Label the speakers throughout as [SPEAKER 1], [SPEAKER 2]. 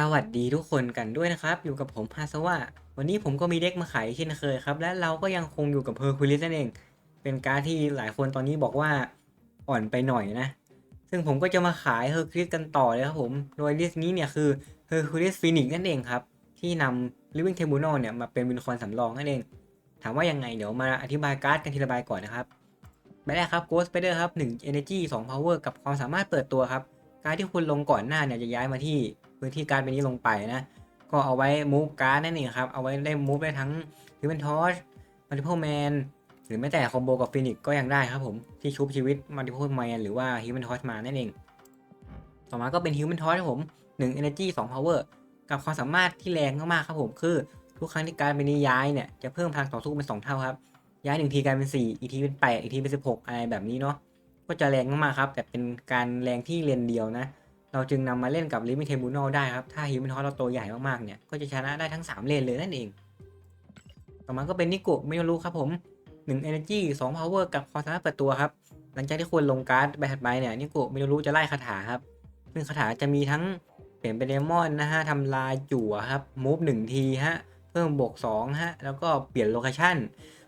[SPEAKER 1] สวัสดีทุกคนกันด้วยนะครับ อยู่กับผมฮาสวะวันนี้ผมก็มีเด็กมาขายเช่นเคยครับ และเราก็ยังคงอยู่กับเพอร์คูลิสนั่นเอง เป็นการดที่หลายคนตอนนี้บอกว่าอ่อนไปหน่อยนะ ซึ่งผมก็จะมาขายเฮอร์คูลิสกันต่อเลยครับผม โดยลิสต์นี้เนี่ยคือเฮอร์คูลิสฟินิกนั่นเองครับ ที่นำ Living Tribunal เนี่ยมาเป็นวินคอนสำรองนั่นเอง ถามว่ายังไงเดี๋ยวมาอธิบายการ์ดกันทีละใบก่อนนะครับใบแรกครับ Ghost Spider ครับ1 Energy 2 Power กับความสามารถเปิดตัวครับการที่คุณลงก่อนหน้าเนี่ยจะย้ายมาที่ พื้นที่การดใบนี้ลงไปนะ ก็เอาไว้มูฟการ์ดนั่นเองครับ เอาไว้ได้มูฟได้ทั้ง Human Torch Multiple Man หรือแม้แต่คอมโบกับฟินิกก็ยังได้ครับผม ที่ชุบชีวิต Multiple Man หรือว่า Human Torch มานั่นเอง ต่อมาก็เป็น Human Torch ครับผม1 Energy 2 Power กับความสามารถที่แรงมากๆครับผมคือทุกครั้งที่การดใบนี้ย้ายเนี่ยจะเพิ่มพลังต่อสู้เป็นสองเท่าครับ ย้ายหนึ่งทีกลายเป็น 4 อีกทีเป็น 8 อีกทีเป็น 16 อะไรแบบนี้เนาะก็จะแรงมากๆครับ แต่เป็นการแรงที่เลนเดียวนะ เราจึงนำมาเล่นกับ l i m i t a b l e ได้ครับ ถ้า h u m a n t o s เราตัวใหญ่มากๆเนี่ย ก็จะชนะได้ทั้ง 3 เลนเลยนั่นเอง ต่อมาก็เป็นนิโกะไม่รู้ครับผม1 Energy 2 Power กับความสามารถเปิดตัวครับ หลังจากที่คุณลงการ์ดใบถัดไปเนี่ยนิโกะไม่รู้จะไล่คาถาครับซึ่งคาถาจะมีทั้งเปลี่ยนเป็นเดมอนนะฮะทำลายจั่วครับมูฟหนึ่งทีฮะเพิ่มบวก2ฮะแล้วก็เปลี่ยนโลเคชั่น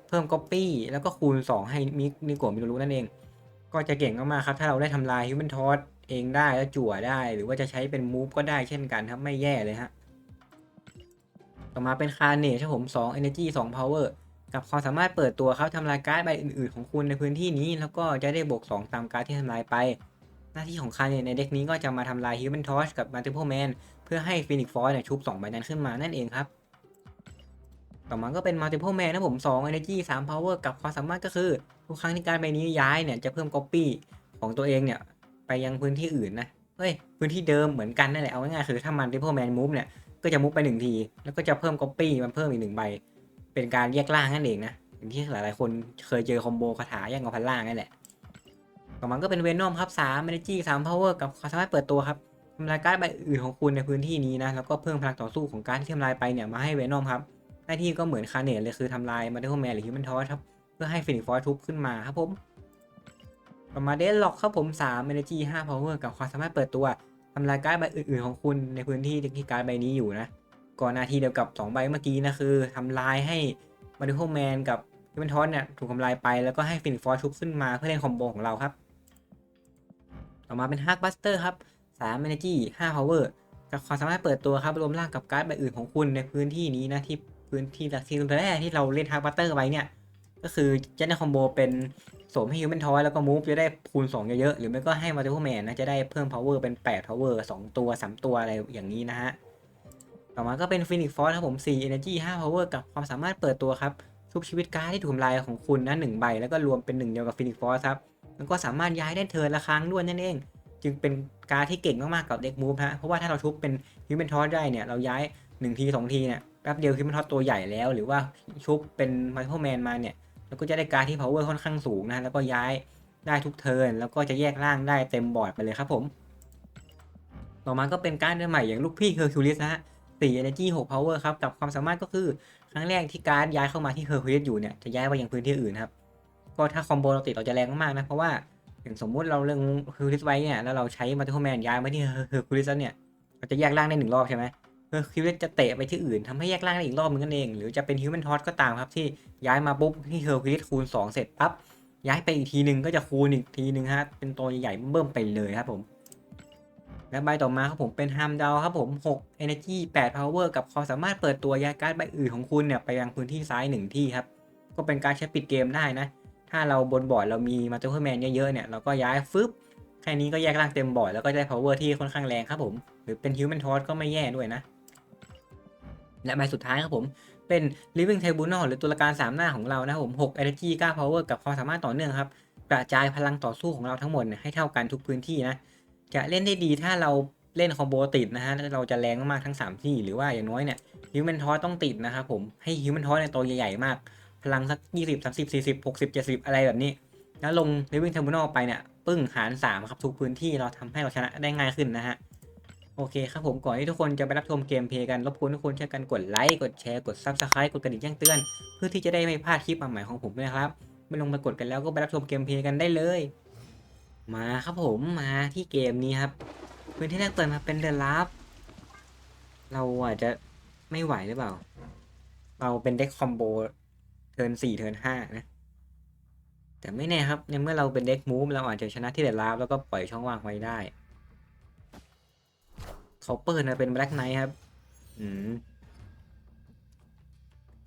[SPEAKER 1] เพิ่มก๊อปปี้แล้วก็คูณ 2 ให้มินิโกะไม่รู้นั่นเอง ก็จะเก่งมากๆครับ ถ้าเราได้ทำลาย Human t o s เองได้แล้วจั่วได้หรือว่าจะใช้เป็นมูฟก็ได้เช่นกันครับไม่แย่เลยฮะต่อมาเป็นคาร์เนชครับผม2 Energy 2 Power กับความสามารถเปิดตัวครับทำลายการ์ดใบอื่นๆ ของคุณในพื้นที่นี้ แล้วก็จะได้บวก 2 ตามการ์ดที่ทำลายไป หน้าที่ของคาร์เนชในเด็กนี้ก็จะมาทำลาย Human t o s กับ Multiple Man เพื่อให้ Phoenix Force เนี่ยชุบ2ใบนั้นขึ้นมานั่นเองครับ ต่อมาก็เป็น Multiple Man นะผม2 Energy 3 Power กับความสามารถก็คือทุกครั้งที่การ์ดใบนี้ย้ายเนี่ยจะเพิ่ม Copy ของตัวเองเนี่ย ไปยังพื้นที่อื่นนะ เฮ้ย พื้นที่เดิมเหมือนกันนั่นแหละ เอาง่ายๆคือถ้ามัน Multiple Man Move เนี่ย ก็จะมุฟไปหนึ่งที แล้วก็จะเพิ่ม Copy มันเพิ่มอีกหนึ่งใบ เป็นการแยกล่างนั่นเองนะ อย่างที่หลายๆคนเคยเจอคอมโบคาถาแย่งกับพันล่างนั่นแหละ ต่อมาก็เป็นเวนอมครับ3 Energy 3 Power กับความสามารถเปิดตัวครับทำลายการ์ดใบอื่นของคุณในพื้นที่นี้นะ แล้วก็เพิ่มพลังต่อสู้ของการที่ทำลายไปเนี่ยมาให้เวนอมครับ หน้าที่ก็เหมือนคาเนตเลยคือทำลายมาเด l แมนหรือฮิวแมนทอสครับ เพื่อให้ฟินิกฟอร์ทุบขึ้นมาครับผม ต่อมาเดนล็อกครับผม3 Energy 5 Power กับความสามารถเปิดตัวทำลายการ์ดใบอื่นๆของคุณในพื้นที่ที่การ์ดใบนี้อยู่นะ ก่อนหน้าที่เดียวกับ 2 ใบเมื่อกี้นะคือทำลายให้มาเด l แมนกับฮิวแมนทอสเนี่ยถูกทำลายไปแล้วก็ให้ฟินิกฟอร์ทุบขึ้นมาเพื่อเล่นคอมโบของเราครับ ต่อมาเป็นฮาร์ b บัสเตอร์ครับ3 Energy 5 Power กับความสามารถเปิดตัวครับรวมร่างกับการ์ดใบอื่นของคุณในพื้นที่นี้นะที่พื้นที่หลักที่แรกที่เราเล่นฮาร์ b บัสเตอร์ไว้เนี่ยก็คือจะได้คอมโบเป็น สมให้ฮิวแมนทอยแล้วก็มูฟจะได้คูณ2เยอะๆ หรือไม่ก็ให้มาเ t อร์แมนนะจะได้เพิ่ม power เป็น8 power 2 ตัว 3 ตัวอะไรอย่างนี้นะฮะ ต่อมาก็เป็นฟินิกฟอร์ครับผม 4 energy 5 power กับความสามารถเปิดตัวครับชุบชีวิตการ์ดที่ถูกทำลายของคุณนะ1ใบ แล้วก็รวมเป็นหนึ่งเดียวกับฟินิกฟอร์ครับแล้วก็สามารถย้ายได้เทิร์นละครั้งด้วยนั่นเอง จึงเป็นการ์ดที่เก่งมากๆกับเด็กมูฟฮะเพราะว่าถ้าเราชุบเป็นฮิวแมนทอสได้เนี่ยเราย้าย1ที2ทีเนี่ยแป๊บเดียวฮิวแมนทอสตัวใหญ่แล้ว หรือว่าชุบเป็นมัลติเพลแมนมาเนี่ย แล้วก็จะได้การดที่ power ค่อนข้างสูงนะ แล้วก็ย้ายได้ทุกเทิร์น แล้วก็จะแยกร่างได้เต็มบอร์ดไปเลยครับผม ต่อมาก็เป็นการดใหม่อย่างลูกพี่ Hercules นะฮะ4 energy 6 power ครับ กับความสามารถก็คือครั้งแรกที่การดย้ายเข้ามาที่ Hercules อยู่เนี่ย จะย้ายไปยังพื้นที่อื่นครับ ก็ถ้าคอมโบเราติดเราจะแรงมากๆนะ เพราะว่าอย่างสมมุติเราเรื่อง Hercules ไว้เนี่ย แล้วเราใช้ Multiple Man ย้ายมาที่ Hercules แล้วเนี่ย เราจะแยกร่างได้หนึ่งรอบใช่ไหม เฮอร์คิวเลสจะเตะไปที่อื่นทำให้แยกร่างได้อีกรอบนึงนั่นเอง หรือจะเป็นฮิวแมนทอสก็ตามครับที่ย้ายมาปุ๊บที่เฮอร์คิวเลสคูณ 2 เสร็จปั๊บย้ายไปอีกทีหนึ่งก็จะคูณอีกทีหนึ่งฮะเป็นตัวใหญ่เบิ่มไปเลยครับผมและใบต่อมาครับผมเป็นฮัมดาวครับผม6 Energy 8 Power กับความสามารถเปิดตัวย้ายการ์ดใบอื่นของคุณเนี่ยไปยังพื้นที่ซ้าย 1 ที่ครับ ก็เป็นการใช้ปิดเกมได้นะ ถ้าเราบนบอร์ดเรามีมาเตอร์แมนเยอะๆเนี่ยเราก็ย้ายฟึบแค่นี้ก็แยกร่างเต็มบอร์ดแล้วก็ได้ power ที่ค่อนข้างแรงครับผม หรือเป็นฮิวแมนทอสก็ไม่แย่ด้วยนะ และใบสุดท้ายครับผม เป็น Living Tribunal หรือตุลาการ3 หน้าของเรานะครับผม6 Energy 9 Power กับความสามารถต่อเนื่องครับกระจายพลังต่อสู้ของเราทั้งหมดให้เท่ากันทุกพื้นที่นะจะเล่นได้ดีถ้าเราเล่นคอมโบติดนะฮะเราจะแรงมากทั้ง 3 ที่ หรือว่าอย่างน้อยเนี่ย Human t o s ต้องติดนะครับผมให้ Human t o s ในตัวใหญ่ๆมาก พลังสัก 20 30 40 60 70 อะไรแบบนี้ แล้วลง Living Tribunal ไปเนี่ยปึ้งหาร 3 ครับทุกพื้นที่เราทำให้เราชนะได้ง่ายขึ้นนะฮะ โอเคครับผมก่อนที่ทุกคนจะไปรับชมเกมเพลย์กันรบกวนทุกคนช่วยกันกดไลค์กดแชร์กด Subscribe กดกระดิ่งแจ้งเตือน เพื่อที่จะได้ไม่พลาดคลิปใหม่ของผมนะครับ ไม่ลงไปกดกันแล้วก็ไปรับชมเกมเพลย์กันได้เลย มาครับผมมาที่เกมนี้ครับพื้นที่แรกเปิดมาเป็นเดอะลับเราอาจจะไม่ไหวหรือเปล่า เราเป็นเด็กคอมโบเทิร์นสี่เทิร์นห้านะ แต่ไม่แน่ครับในเมื่อเราเป็นเด็กมูฟเราอาจจะชนะที่เดดลาฟแล้วก็ปล่อยช่องว่างไว้ได้ เขาเปิดมาเป็นแบล็กไนท์ครับ อืม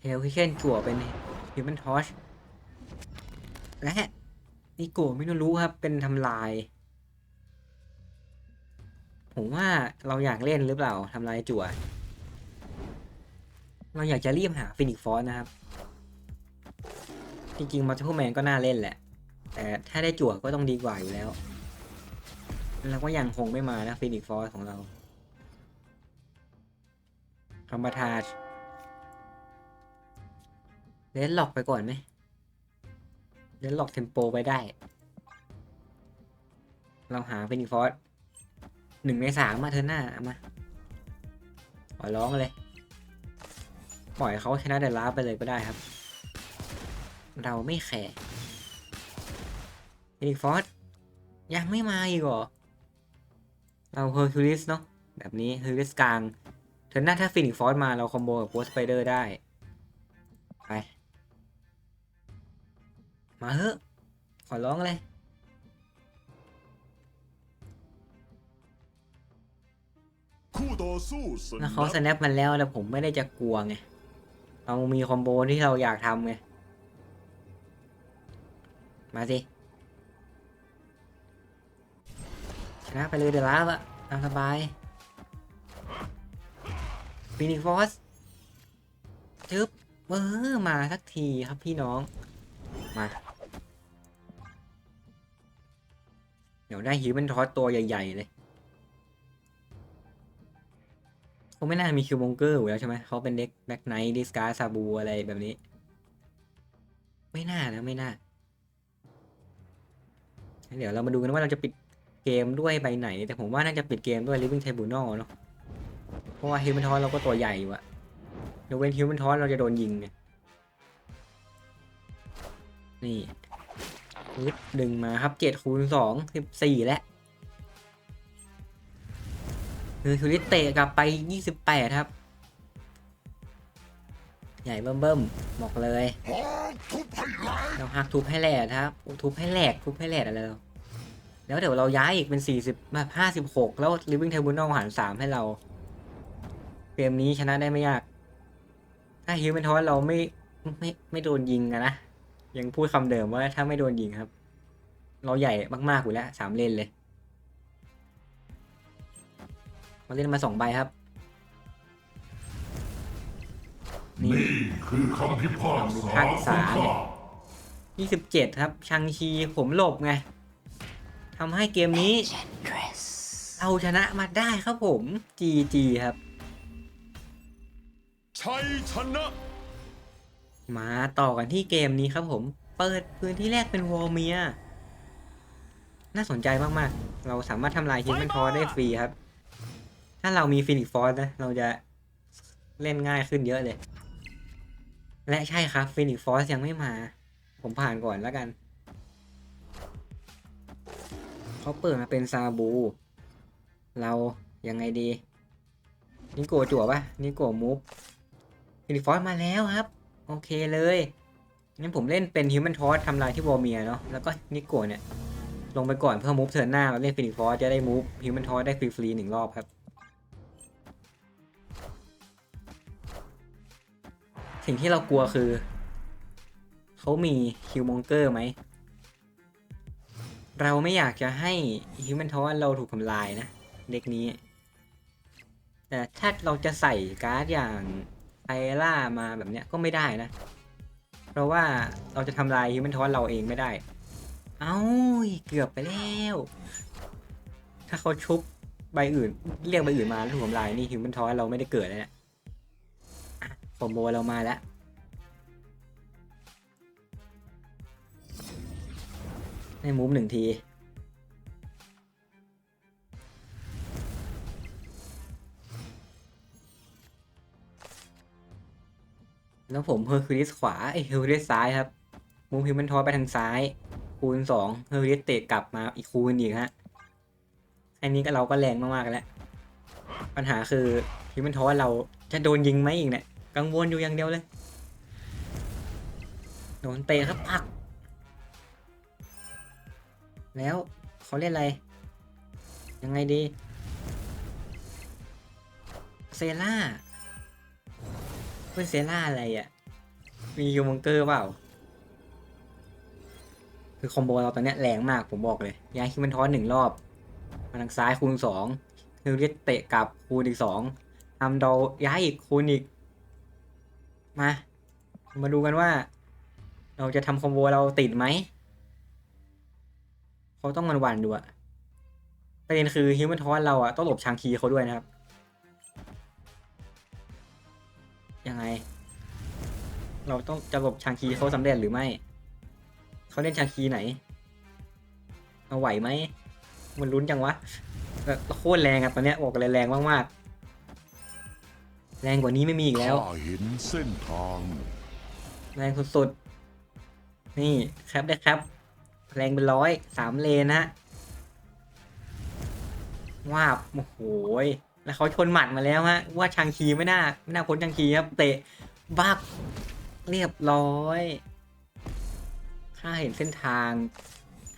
[SPEAKER 1] เฮลคิเคนจั่วเป็นฮิวแมนทอชและนิโกะมิโนรุครับ เป็นทำลาย ผมว่าเราอยากเล่นหรือเปล่าทำลายจั่ว เราอยากจะรีบหาฟินิกฟอสนะครับ จริงๆมัลติ l แมนก็น่าเล่นแหละ แต่ถ้าได้จั่วก็ต้องดีกว่าอยู่แล้ว แล้วก็ยังคงไม่มานะฟินิกฟอสของเรา คอมบาทาชเลนหลอกไปก่อนไหมเลนหลอกเทมโปไปได้ เราหาเฟินิกฟอสหนึ่งในสามมาเธอหน้าเอามาขอร้องเลย ปล่อยเขาชนะเดลาไปเลยก็ได้ครับ เราไม่แคร์ฟินิกฟอสยังไม่มาอีกเหรอ เราเฮอร์คิวลิสเนาะแบบนี้เฮอร์คิวลิสกลาง เธอหน้าถ้าฟินิกฟอสมาเราคอมโบกับโ s สไปเดอร์ได้ ไป มาเถอะ ขอร้องเลย
[SPEAKER 2] คู่ต่อสู้ส
[SPEAKER 1] แล้ว
[SPEAKER 2] นั
[SPEAKER 1] เขาส
[SPEAKER 2] บ
[SPEAKER 1] แนปมันแล้วแต่ผมไม่ได้จะกลัวไง เรามีคอมโบที่เราอยากทำไง มาสิ ชนะไปเลยเดี๋ยวลาบอะตามสบาย ฟินิฟอสจึ๊บเออมาสักทีครับพี่น้อง มา เดี๋ยวได้ฮิวแมนทอสตัวใหญ่ ๆ เลยเขาไม่น่ามีคิวมงเกอร์อยู่แล้วใช่ไหม เขาเป็นเด็กแบ็กไนท์ดิสการ์ซาบูอะไรแบบนี้ ไม่น่านะ ไม่น่า เดี๋ยวเรามาดูกันว่าเราจะปิดเกมด้วยใบไหน แต่ผมว่าน่าจะปิดเกมด้วย Living Tribunal เนาะ เพราะว่าฮิวแมนทอสเราก็ตัวใหญ่อยู่อะยกเว้นฮิวแมนทอสเราจะโดนยิงไงนี่ปึ๊บดึงมาครับเจ็ดคูณสองสิบสี่แล้วคือทูริเตะกลับไปยี่สิบแปดครับ ใหญ่เบิ่มเบิ่มบอกเลยเราหักทุบให้แหลกครับทุบให้แหลกทุบให้แหลกอะไรเราแล้วเดี๋ยวเราย้ายอีกเป็นสี่สิบแบบห้าสิบหกแล้ว Living Tribunal หารสามให้เรา มนี้ชนะได้ไม่ยาก ถ้าฮิวแมนทอสเราไม่ไม่ไม่โดนยิงอะนะ ยังพูดคำเดิมว่าถ้าไม่โดนยิงครับ เราใหญ่มากๆอยู่แล้วสามเลนเลยเราเล่นมาสองใบครับ นี่
[SPEAKER 2] คือคำพิพากษา
[SPEAKER 1] ภาคษา
[SPEAKER 2] ของข้า
[SPEAKER 1] ยี่สิบเจ็ดครับชังชีผมหลบไงทำให้เกมนี้ เอาชนะมาได้ครับผม GG ครับ
[SPEAKER 2] ชัยชนะ
[SPEAKER 1] มาต่อกันที่เกมนี้ครับผม เปิดพื้นที่แรกเป็นวอลเมีย น่าสนใจมากๆ เราสามารถทำลายฮิตแมนทอได้ฟรีครับ ถ้าเรามีฟินิกฟอร์นะ เราจะเล่นง่ายขึ้นเยอะเลย และใช่ครับฟินิกฟอร์ยังไม่มา ผมผ่านก่อนแล้วกัน เขาเปิดมาเป็นซาบู เรายังไงดี นิโกจั่วปะนิโกมูฟ ฟินิฟอร์มาแล้วครับ โอเคเลยงั้นผมเล่นเป็นฮิวแมนทอสทำลายที่วอร์เมียเนาะแล้วก็นิโกะเนี่ย ลงไปก่อนเพื่อมูฟเทิร์นหน้าเราเล่นฟินิฟอสจะได้มูฟฮิวแมนทอสได้ฟรีๆหนึ่งรอบครับ สิ่งที่เรากลัวคือ เขามีฮิวมองเกอร์ไหม เราไม่อยากจะให้ฮิวแมนทอสเราถูกทำลายนะ เด็กนี้ แต่ถ้าเราจะใส่การ์ดอย่าง ไอล่ามาแบบเนี้ยก็ไม่ได้นะ เพราะว่าเราจะทำลายฮิวแมนทอสเราเองไม่ได้ เอ้าเกือบไปแล้ว ถ้าเขาชุบใบอื่น เรียกใบอื่นมาแล้วถูกทำลายนี่ฮิวแมนทอสเราไม่ได้เกิดแล้วเนี่ยอะคอมโบเรามาแล้วในมูฟหนึ่งที แล้วผมเฮอร์คิวลิสขวาไอเฮอร์คิวลิสซ้ายครับมูฟฮิวแมนทอสไปทางซ้าย คูณสองเฮอร์คิวลิสเตะกลับมาอีกคูณอีกฮะอันนี้ก็เราก็แรงมากๆแล้ว ปัญหาคือฮิวแมนทอสเราจะโดนยิงไหมอีกเนี่ยกังวลอยู่อย่างเดียวเลย โดนเตะครับปัก แล้วเขาเล่นอะไร ยังไงดี เซล่า เป็นเซล่าอะไรอะ มียูมังเกอร์เปล่า คือคอมโบเราตอนเนี้ยแรงมากผมบอกเลยย้ายคิวมันทอนหนึ่งรอบมาทางซ้ายคูณสองฮิวเรียเตะกลับคูณอีกสองทำดอย้ายอีกคูณอีก มา มาดูกันว่า เราจะทำคอมโบเราติดไหมเขาต้องมันหวันดูอะประเด็นคือฮิวแมนทอสเราอะต้องหลบชางคีเขาด้วยนะครับ ยังไง เราต้องจะหลบชางคีเขาสำเร็จหรือไม่ เขาเล่นชางคีไหนเราไหวไหม มันลุ้นจังวะแบบโคตรแรงอะตอนเนี้ยบอกเลยแรงมากๆ แรงกว่านี้ไม่มีอีกแล้ว
[SPEAKER 2] ข้าเห็นเส้นทาง
[SPEAKER 1] แรงสุดๆ นี่แคปได้ครับ แรงเป็นร้อยสามเลนฮะว้าบโอ้โหย แล้วเขาชนหมัดมาแล้วฮะว่าชางคีไม่น่าไม่น่าพ้นชางคีครับเตะบักเรียบร้อยถ้าเห็นเส้นทาง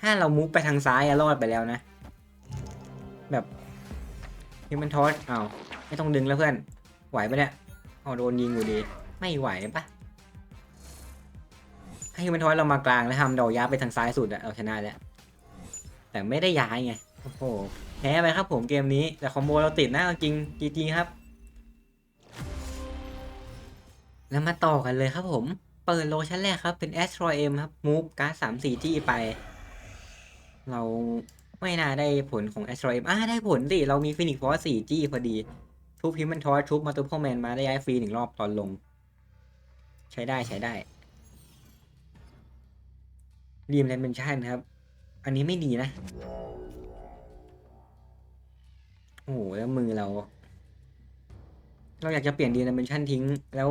[SPEAKER 1] ถ้าเรามุกไปทางซ้ายอะรอดไปแล้วนะ แบบนี่มันทอสเอาไม่ต้องดึงแล้วเพื่อน ไหวปะเนี่ยอ๋อโดนยิงอยู่ดี ไม่ไหวปะให้มันทอยเรามากลางแล้วทำเดอกย้าไปทางซ้ายสุดอะเราชนะแล้วแต่ไม่ได้ย้ายไง โอ้โห พ้ไปครับผมเกมนี้ แต่คอมโบเราติดนะเอาจริงจริงครับ แล้วมาต่อกันเลยครับผม เปิดโลชั่นแรกครับเป็น a s t r o M ครับมูฟการ์ดสามสี่จี้ไป เราไม่น่าได้ผลของ a s t r o M อ่าได้ผลสิ เรามีฟินิกฟอร์สี่จี้พอดี ทุบพิมมันทอสทุบมาตุพอแมนมาได้ย้ายฟรีหนึ่งรอบตอนลง ใช้ได้ใช้ได้รีมแลนเมนชั่นครับ อันนี้ไม่ดีนะ โอ้โหแล้วมือเรา เราอยากจะเปลี่ยนดีมแลนเมนชั่นทิ้ง แล้ว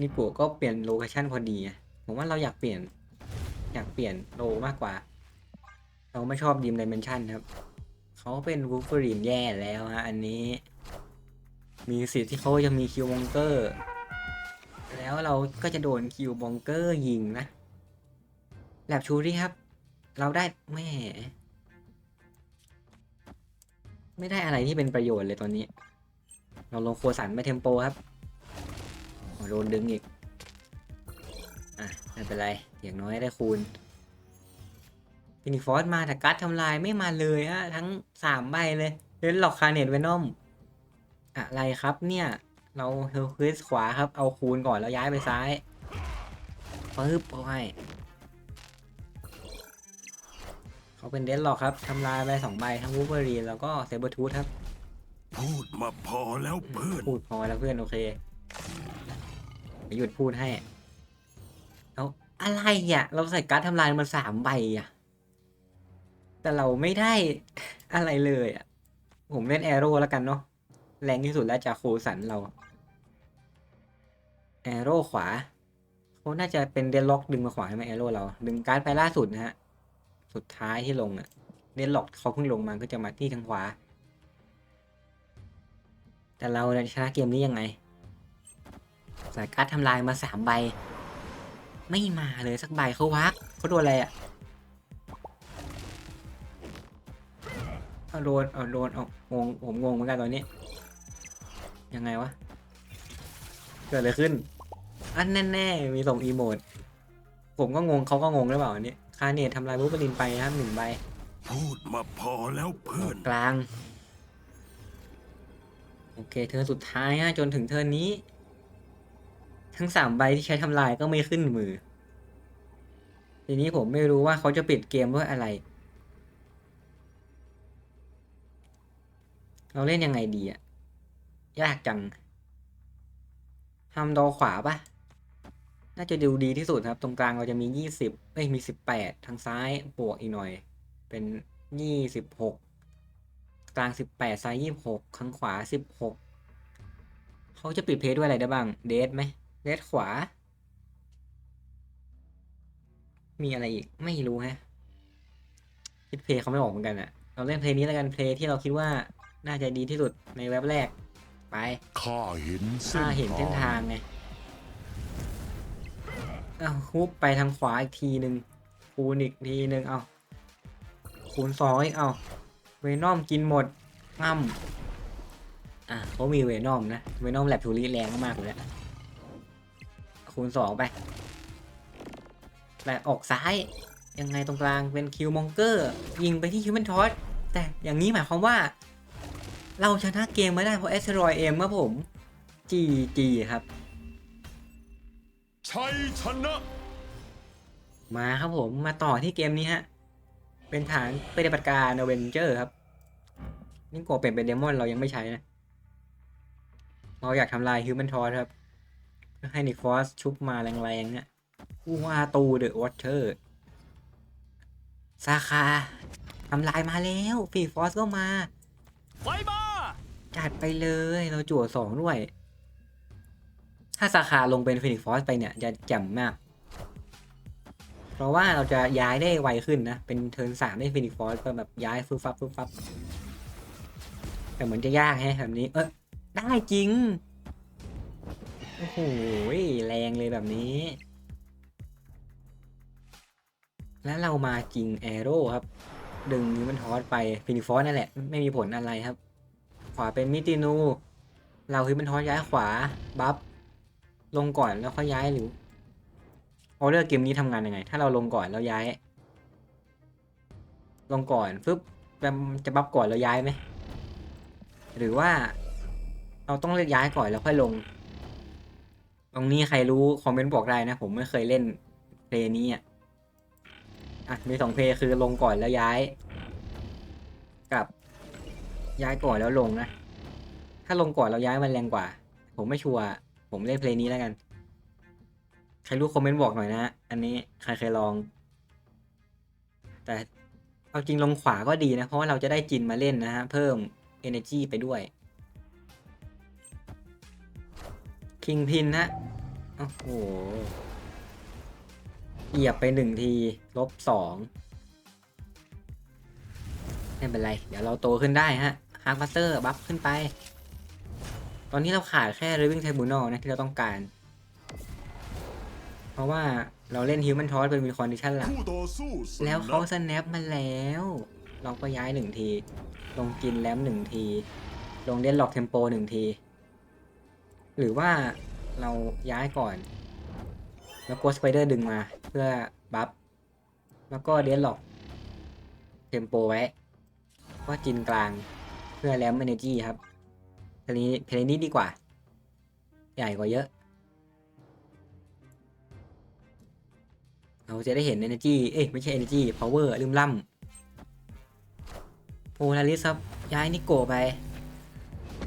[SPEAKER 1] นิโกะก็เปลี่ยนโลเคชั่นพอดีผมว่าเราอยากเปลี่ยน อยากเปลี่ยนโลมากกว่า เราไม่ชอบดีมด m เมนชั่นครับเขาเป็นวูฟเฟอรีนแย่แล้วฮะอันนี้ มีสิทธิ์ที่เขาจะมีคิวบองเกอร์ แล้วเราก็จะโดนคิวบองเกอร์ยิงนะแลบชูรี่ครับ เราได้แม่ ไม่ได้อะไรที่เป็นประโยชน์เลยตอนนี้ เราลงโคสันไปเทมโปครับโดนดึงอีก อะไม่เป็นไร อย่างน้อยได้คูณฟินิฟอสมาแต่การ์ดทำลายไม่มาเลยฮะทั้งสามใบเลยเล่นหลอกคาเนตเวนอมอะไรครับเนี่ย เราเฮลควิสขวาครับ เอาคูณก่อนแล้วย้ายไปซ้ายปึ๊บเอาให้ เขาเป็นเดนหลอกครับทำลายไปสองใบทั้งวูเบอรีนแล้วก็เซเบอร์ทูธครับ
[SPEAKER 2] พูดมาพอแล้วเพื่อน
[SPEAKER 1] พูดพอแล้วเพื่อนโอเคเดี๋ยวหยุดพูดให้แล้วอะไรอะ เราใส่การ์ดทำลายมาสามใบอะ แต่เราไม่ได้อะไรเลยอะ ผมเล่นแอโร่แล้วกันเนาะแรงที่สุดแล้วจากโคสันเราแอโร่ขวาเขาน่าจะเป็นเดนล็อกดึงมาขวาให้ไหมแอโร่เรา ดึงการ์ดไปล่าสุดนะฮะ สุดท้ายที่ลงอะเดนล็อกเขาเพิ่งลงมาก็จะมาที่ทางขวา แต่เราเนชนะเกมนี้ยังไงสายการ์ดทำลายมาสามใบ ไม่มาเลยสักใบเขาวักเขาโดนอะไรอะเอาโดนเอาโดนเอางงผมงงเหมือนกันตอนนี้ ยังไงวะ เกิดอะไรขึ้น อันแน่ๆมีส่งอีโมด ผมก็งงเขาก็งงหรือเปล่าอันนี้าเนตทำลายบูเบลินไปนะครับหนึ่งใบ
[SPEAKER 2] พูดมาพอแล้วเพื่อน
[SPEAKER 1] กลาง โอเคเทิร์นสุดท้ายฮะจนถึงเทิร์นนี้ ทั้งสามใบที่ใช้ทำลายก็ไม่ขึ้นมือ ทีนี้ผมไม่รู้ว่าเขาจะปิดเกมด้วยอะไร เราเล่นยังไงดีอะยากจังทำดอขวาปะ น่าจะดูดีที่สุดครับ ตรงกลางเราจะมียี่สิบเอ้ยมีสิบแปดทางซ้ายบวกอีกหน่อย เป็นยี่สิบหกกลางสิบแปดซ้ายยี่หกข้างขวาสิบหกเขาจะปิดเพจด้วยอะไรได้บ้าง เดทไหมเดทขวา มีอะไรอีก ไม่รู้ฮะคิดเพลย์เขาไม่ออกเหมือนกันอะเราเล่นเพลย์นี้แล้วกันเพลย์ที่เราคิดว่าน่าจะดีที่สุดในเว็บแรกไป
[SPEAKER 2] ข้าเห็นเส้
[SPEAKER 1] ถ้านเห็นเส้นทางไงเอาฮุบไปทางขวาอีกทีหนึ่งคูณอีกทีหนึ่งเอาคูณสองอีกเอาเวนอมกินหมดง่ำอะเขามีเวนอมนะเวนอมแลบทูรีแรงมากๆเลย คูณสองไปแต่ออกซ้าย ยังไงตรงกลางเป็นคิวมองเกอร์ ยิงไปที่ฮิวแมนทอสแต่อย่างนี้หมายความว่า เราชนะเกมไม่ได้เพราะเอสรอยเอ็มครับผมจีจีครับ
[SPEAKER 2] ชัยชนะ
[SPEAKER 1] มาครับผมมาต่อที่เกมนี้ฮะ เป็นฐานปฏิบัติการอเวนเจอร์ครับ นี่โกเปลี่ยนเป็นเดมอนเรายังไม่ใช้นะ เราอยากทำลายฮิวแมนทอสครับเพื่อให้นิฟอสชุบมาแรงๆเนี่ยอูอาตูเดอะวอเตอร์ซาคาทำลายมาแล้วฟีฟอสก็มา
[SPEAKER 3] ไฟบ้า
[SPEAKER 1] จัดไปเลยเราจั่วสองด้วย ถ้าสาขาลงเป็นฟินิกฟอสไปเนี่ยจะแจ่มมาก เพราะว่าเราจะย้ายได้ไวขึ้นนะ เป็นเทิร์นสามได้ฟินิกฟอสก็แบบย้ายฟึบฟับฟึบฟับแต่เหมือนจะยากแฮะแบบนี้ เออได้จริง โอ้โหแรงเลยแบบนี้ แล้วเรามาจริงแอโร่ครับ ดึงนิ้วมันทอสไปฟินิกฟอสนั่นแหละ ไม่มีผลอะไรครับ ขวาเป็นมิตินู เราคือมันทอสย้ายขวา บัฟ ลงก่อนแล้วค่อยย้ายหรือออเดอร์เกมนี้ทำงานยังไง ถ้าเราลงก่อนแล้วย้าย ลงก่อนฟึบแบบจะบัฟก่อนแล้วย้ายไหมหรือว่า เราต้องเลือกย้ายก่อนแล้วค่อยลง ตรงนี้ใครรู้คอมเมนต์บอกได้นะผมไม่เคยเล่นเพลนี้อะอะมีสองเพลคือลงก่อนแล้วย้าย กับ ย้ายก่อนแล้วลงนะถ้าลงก่อนเราย้ายมันแรงกว่า ผมไม่ชัวร์ ผมเล่นเพลงนี้แล้วกัน ใครรู้คอมเมนต์บอกหน่อยนะ อันนี้ใครเคยลอง แต่เอาจริงลงขวาก็ดีนะ เพราะว่าเราจะได้จินมาเล่นนะฮะ เพิ่ม energy ไปด้วย คิงพินนะโอ้โหเหยียบไปหนึ่งที ลบสองไม่เป็นไร เดี๋ยวเราโตขึ้นได้ฮะฮาร์ v ัสเตอร์ บัฟขึ้นไป ตอนนี้เราขาดแค่ Living Tribunal นะที่เราต้องการ เพราะว่าเราเล่น Human Toss เป็นมีคอนดิชันหลัก แล้วเขา
[SPEAKER 2] นับ
[SPEAKER 1] สแนปมาแล้ว เราก็ย้ายหนึ่งที ลงกินแลมหนึ่งที ลงเดนหลอกเทมโปหนึ่งที หรือว่าเราย้ายก่อน แล้วโกสไปเดอร์ดึงมาเพื่อบัฟ แล้วก็เดนหลอกเทมโปไว้ ก็จินกลางเพื่อแลมเอเนจีครับ ลนี้เพลงนี้ดีกว่า ใหญ่กว่าเยอะ เราจะได้เห็น Energy เอ้ย ไม่ใช่ Energy Power ลืมล่ำโพลาริสครับ ย้ายนิโกไป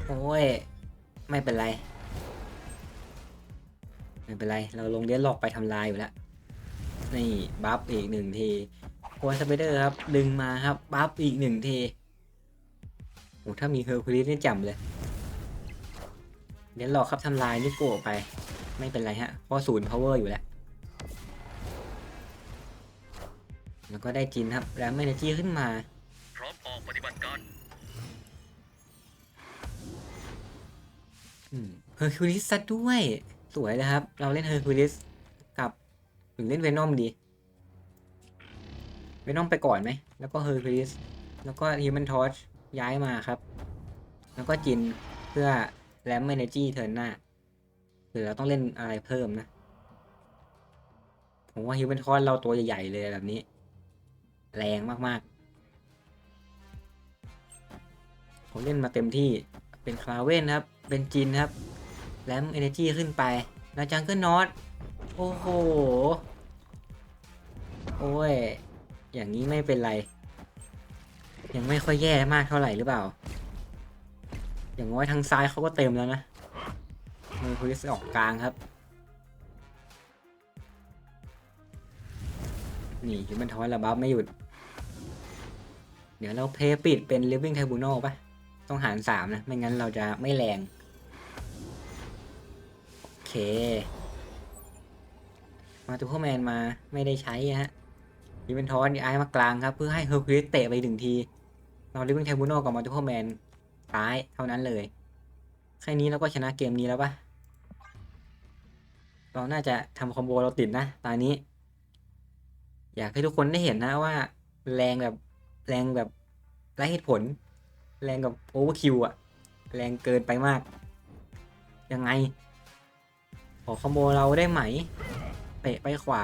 [SPEAKER 1] โอ้ย ไม่เป็นไร ไม่เป็นไร เราลงเดียนหลอกไปทำลายอยู่แล้ว นี่บัฟอีกหนึ่งทีโคสเปเดอร์ครับ ดึงมาครับ บัฟอีกหนึ่งทีโอ้ถ้ามีเฮอร์คูลิสเนี่ยจำเลย เดียนหลอกครับทำลายนิโกไป ไม่เป็นไรฮะ เพราะศูนย์ power อยู่แล้ว แล้วก็ได้จินครับแรมเอเนจีขึ้นมา
[SPEAKER 3] พร้อมออกปฏิบัติการ
[SPEAKER 1] เฮอร์คิวลิสซะด้วย สวยเลยครับ เราเล่นเฮอร์คิวลิสกับหรือเล่นเวนอมดีเวนอมไปก่อนไหม แล้วก็เฮอร์คิวลิสแล้วก็ฮิวแมนทอชย้ายมาครับ แล้วก็จินเพื่อ แรมเอเนจี้เทิร์นหน้า หรือเราต้องเล่นอะไรเพิ่มนะ ผมว่าฮิวแมนทอชเราตัวใหญ่ ๆ เลยแบบนี้ แรงมากๆ ผมเล่นมาเต็มที่เป็นคลาเว่นครับ เป็นจินครับแรมเอเนจีขึ้นไปแล้วจังเกิลนอตโอ้โห โอ้ย อย่างนี้ไม่เป็นไร ยังไม่ค่อยแย่มากเท่าไหร่หรือเปล่า อย่างน้อยทางซ้ายเขาก็เต็มแล้วนะมือคุริสออกกลางครับ นี่ยูมันทอยระบัฟไม่หยุด เดี๋ยวเราเพย์ปิดเป็น living tribunal ปะต้องหารสามนะ ไม่งั้นเราจะไม่แรง โอเค มาตูเปอแมนมาไม่ได้ใช้ฮะยูเป็นทอนไอ้มากลางครับ เพื่อให้เฮอร์คิวลิสเตะไปหนึ่งที เราลิฟวิ่งเทบูโนกับมาตูเปอแมน ซ้ายเท่านั้นเลย แค่นี้เราก็ชนะเกมนี้แล้วปะเราน่าจะทำคอมโบเราติดนะตอนนี้ อยากให้ทุกคนได้เห็นนะว่า แรงแบบแรงแบบไร้เหตุผล แรงกับโอเวอร์คิวอะแรงเกินไปมาก ยังไง ขอคอมโบเราได้ไหมเตะไปขวา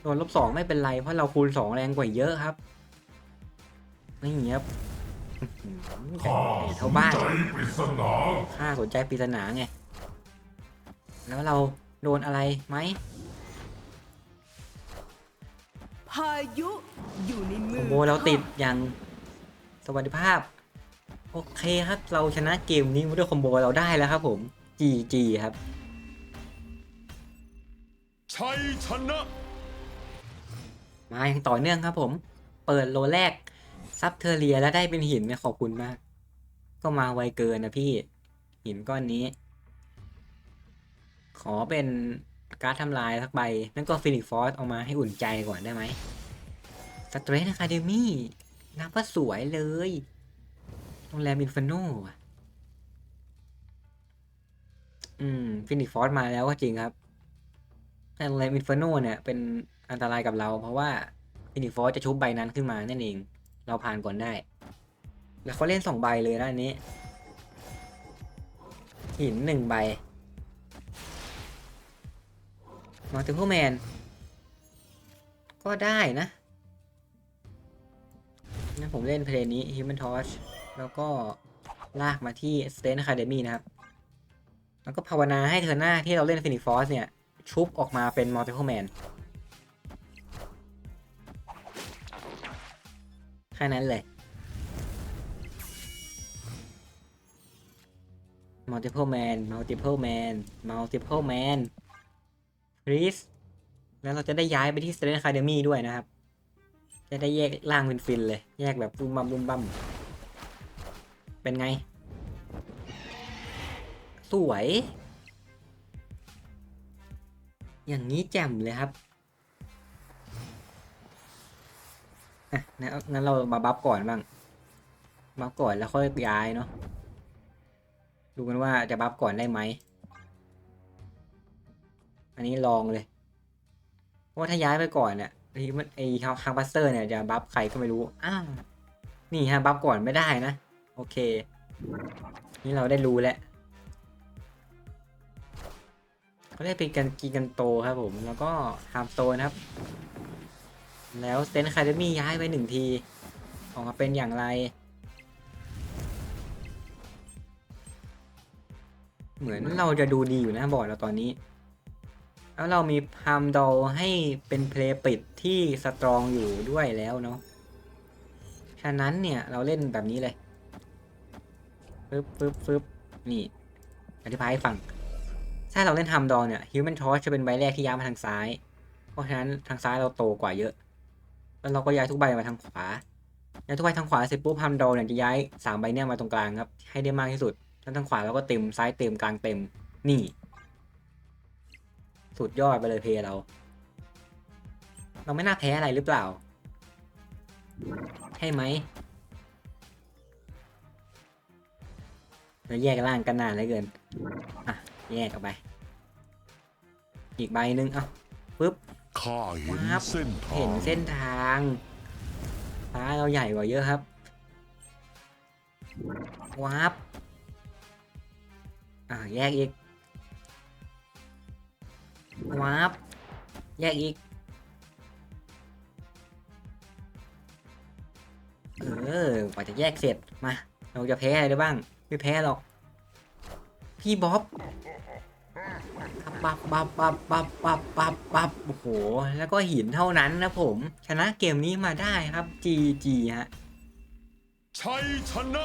[SPEAKER 1] โดนลบสองไม่เป็นไรเพราะเราคูณสองแรงกว่าเยอะครับไม่เงี้ยบอื้อหือเตะเท่าบ้านข้าสนใจปริศนาไง แล้วเราโดนอะไรไหม
[SPEAKER 4] พายุอยู่ในมื
[SPEAKER 1] คอ
[SPEAKER 4] อ
[SPEAKER 1] มโบเราติดอย่างสวัสดิภาพ โอเคครับ เราชนะเกมนี้ด้วยคอมโบเราได้แล้วครับผม GG ครับ
[SPEAKER 2] ชัยชนะ
[SPEAKER 1] มาอย่างต่อเนื่องครับผม เปิดโลแรก ซับเทอเรียแล้วได้เป็นหินเนี่ยขอบคุณมาก ก็มาไวเกินนะพี่ หินก้อนนี้ ขอเป็นการ์ดทำลายสักใบ นั่นก็ฟินิกฟอสเอามาให้อุ่นใจก่อนได้ไหมสเตรนอะคาเดมี่นับว่าสวยเลยโรงแรมอินฟ r โนอะ อืม ฟินิกฟอสมาแล้วก็จริงครับ แต่โรงแรมอินฟ r โนเนี่ย เป็นอันตรายกับเรา เพราะว่าฟินิกฟอสจะชุบใบนั้นขึ้นมานั่นเอง เราผ่านก่อนได้ แล้วเขาเล่นสองใบเลยนะอันนี้ หินหนึ่งใบ มาถึงพวกแมน ก็ได้นะงั้นผมเล่นเพลงนี้ Human Torch แล้วก็ลากมาที่ Stain Academy นะครับ แล้วก็ภาวนาให้เธอหน้าที่เราเล่น Phoenix Force เนี่ย ชุบออกมาเป็น Multiple Man ค่นั้นเลย Multiple Man Multiple Man Multiple Man please แล้วเราจะได้ย้ายไปที่ Student Academy ด้วยนะครับ จะได้แยกล่างเป็นฟินเลย แยกแบบบุ้มบัมบุ้มบัมเป็นไง สวย อย่างนี้แจ่มเลยครับ อะงั้นเรามาบัฟก่อนบ้าง บัฟก่อนแล้วค่อยย้ายเนาะ ดูกันว่าจะบัฟก่อนได้ไหม อันนี้ลองเลย เพราะว่าถ้าย้ายไปก่อนเนี่ยไอ้มันไอ้ฮังบัสเตอร์เนี่ยจะบัฟใครก็ไม่รู้ อ้าว นี่ฮะบัฟก่อนไม่ได้นะ โอเค นี่เราได้รู้แล้วเขาได้เป็นกันกีกันโตครับผม แล้วก็ฮามโตนะครับ แล้วสเตนคาเดมี่ย้ายไปหนึ่งที ออกมาเป็นอย่างไร เหมือนเราจะดูดีอยู่นะบอร์ดเราตอนนี้ แล้วเรามีพามดอลให้เป็นเพลย์ปิดที่สตรองอยู่ด้วยแล้วเนาะฉะนั้นเนี่ยเราเล่นแบบนี้เลยฟึบฟึบฟึบนี่อธิบายให้ฟัง ถ้าเราเล่นทำดอลเนี่ย Human Torch จะเป็นใบแรกที่ย้ายมาทางซ้าย เพราะฉะนั้นทางซ้ายเราโตกว่าเยอะ แล้วเราก็ย้ายทุกใบมาทางขวา ย้ายทุกใบทางขวาเสร็จปุ๊บทำดอลเนี่ยจะย้ายสามใบเนี่ยมาตรงกลางครับ ให้ได้มากที่สุดแล้วทางขวาเราก็เต็มซ้ายเต็มกลางเต็ม นี่ สุดยอดไปเลยเพยเรา เราไม่น่าแพ้อะไรหรือเปล่าใช่ไหมเราแยกร่างกันนานเหลือเกิน อะ แยกออกไป อีกใบหนึ่งเอ้าปึ๊บ
[SPEAKER 2] ข้าเห็น
[SPEAKER 1] ครับ
[SPEAKER 2] เส้นทา
[SPEAKER 1] เห็นเส้นทางฟ้าเราใหญ่กว่าเยอะครับวาร์ปอ่าแยกอีกวาร์ปแยกอีก เออกว่าจะแยกเสร็จ มา เราจะแพ้อะไรได้บ้าง ไม่แพ้หรอก พี่บ๊อบ ปับปับปับปับปับปับปับโอ้โห แล้วก็หินเท่านั้นนะผม ชนะเกมนี้มาได้ครับ GG ฮะ
[SPEAKER 2] ชัยชนะ